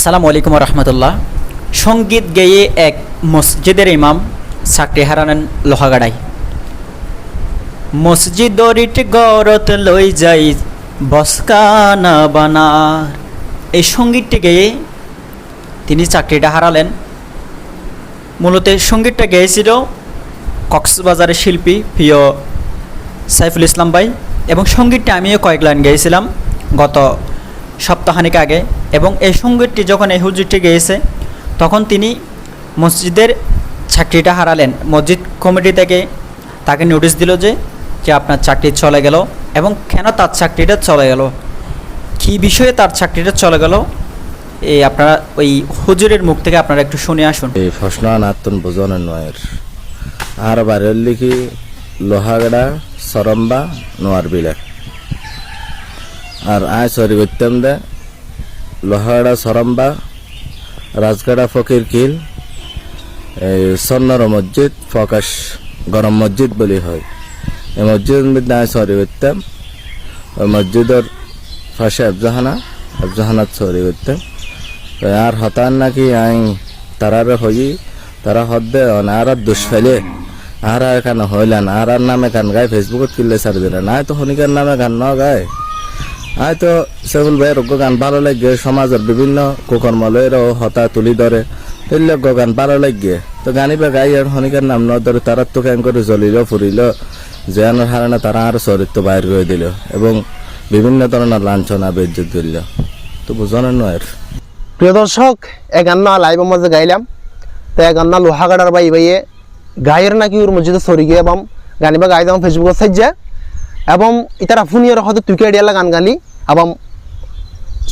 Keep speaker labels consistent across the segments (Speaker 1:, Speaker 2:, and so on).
Speaker 1: আসসালামু আলাইকুম রহমতুল্লাহ সংগীত গেয়ে এক মসজিদের ইমাম চাকরি হারানেন লোহাগাড়াই মসজিদরিট গরত লই যাই বসকানা বানার। এই সঙ্গীতটি গেয়ে তিনি চাকরিটা হারালেন। মূলত এই সঙ্গীতটা গেয়েছিল কক্সবাজারের শিল্পী প্রিয় সাইফুল ইসলাম ভাই। এবং সঙ্গীতটা আমিও কয়েক লাইন গেয়েছিলাম গত সপ্তাহানিক আগে। এবং এই সঙ্গীতটি যখন এই হুজুরটি গেয়েছে তখন তিনি মসজিদের চাকরিটা হারালেন। মসজিদ কমিটি থেকে তাকে নোটিশ দিল যে যে আপনার চাকরি চলে গেল এবং কেন তার চাকরিটা চলে গেল? কী বিষয়ে তার চাকরিটা চলে গেল? এই আপনারা ওই হুজুরের মুখ থেকে আপনারা একটু শুনে আসুন।
Speaker 2: এই প্রশ্ন আনাতন বোঝানো নয়ের। আর বারের লিখি লোহাগড়া, সরম্বা নোয়ার বিলে আর আয় সরি করতাম দে লোহাগড়া সরম্বা, রাজগাড়া ফকির কিল, এই সন্নর মসজিদ, ফকাশ গরম মসজিদ বলি হয়। এই মসজিদ আয় সরি করতাম ওই মসজিদের পাশে আফজাহানা, আফজাহানাত সরি করতাম আর হতান নাকি আই তারারে হই তারা হদ্দে আর দোষ ফেলে। আর এখানে হইলেন, আর আর নামে গান গায় ফেসবুকত কিনলে সার দিলেন। আয় তো হনিকার নামে গান ন গায়। আয় তো সেগুল ভাই রোগ্য গান ভালো লাগে সমাজের বিভিন্ন কুকর্মলয়েরও হতা তুলি ধরে। তেলগ গান ভালো লাগে তো গানিবা গাই আর হনিকার নাম ন ধরে তারা তো কেন করে জ্বলিল, ফুরিল, জয়ানোর হারানে তারা আর চরিত্র বাইর করে দিল এবং বিভিন্ন ধরনের লাঞ্ছনা, বেজ্জত দিল তো বুঝানো নয়
Speaker 3: প্রিয় দর্শক এ গান্না লাইভের মাঝে গাইলাম। তো এ গান্না লোহাগাড়ার বাই বাইয়ে গায়ের নাকি ওর মসজিদে সরি গিয়ে এবং গানিবা গাই দাম ফেসবুকে সাজ্জা এবং ইতারা ফুনিয়র হয়তো তুই কেডিয়ালা গান গালি এবং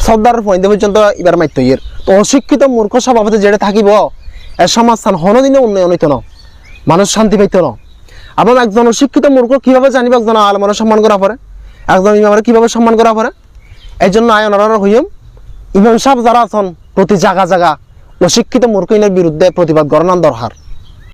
Speaker 3: সর্দার পয়েন্ট পর্যন্ত এবার মাইত ইয়ের তো অশিক্ষিত মূর্খ স্বভাবতে যেটা থাকিব, এ সমাজস্থান হনদিনে উন্নয়ন হইত না, মানুষ শান্তি পাইত না। এবং একজন অশিক্ষিত মূর্খ কীভাবে জানিব একজন আলমানের সম্মান করা পরে? একজন ইমামের কীভাবে সম্মান করা পরে? এই জন্য আয়ন হইম ইমাম সাহেব যারা আছেন, প্রতি জায়গা জায়গা অশিক্ষিত মূর্খইনের বিরুদ্ধে প্রতিবাদ করানোর দরকার।